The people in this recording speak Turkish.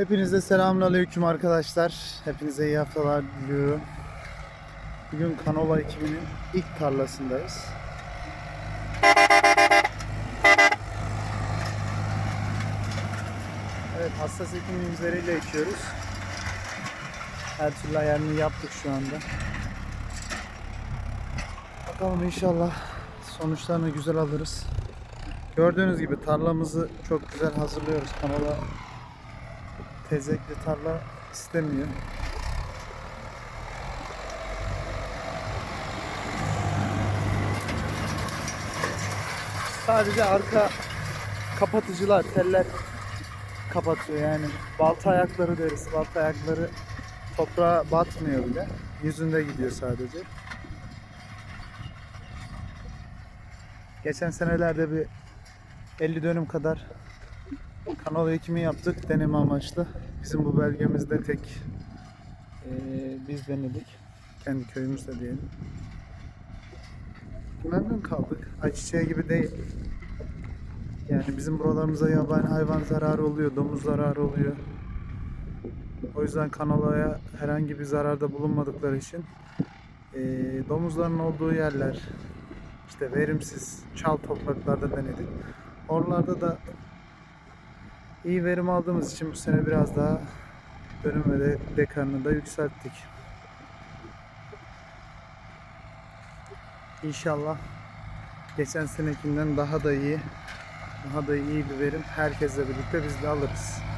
Hepinize selamünaleyküm arkadaşlar. Hepinize iyi haftalar diliyorum. Bugün Kanola ekibinin ilk tarlasındayız. Evet, hassas ekim üzeriyle ekiyoruz. Her türlü ayarını yaptık şu anda. Bakalım inşallah sonuçlarını güzel alırız. Gördüğünüz gibi tarlamızı çok güzel hazırlıyoruz. Kanola tezekli tarla istemiyor. Sadece arka kapatıcılar, teller kapatıyor yani. Balta ayakları deriz. Balta ayakları toprağa batmıyor bile. Yüzünde gidiyor sadece. Geçen senelerde bir 50 dönüm kadar kanal ekimi yaptık deneme amaçlı. Bizim bu bölgemizde tek eee, biz denedik. Kendi köyümüzde diyelim. Memnun kaldık. Ayçiçeği gibi değil. Yani bizim buralarımıza yabani hayvan zararı oluyor, domuz zararı oluyor. O yüzden kanalaya herhangi bir zararda bulunmadıkları için eee, domuzların olduğu yerler, işte verimsiz çal topraklarda denedik. Oralarda da iyi verim aldığımız için bu sene biraz daha dönüm ve de dekarını da yükselttik. İnşallah geçen senekinden daha da iyi, daha da iyi bir verim herkesle birlikte biz de alırız.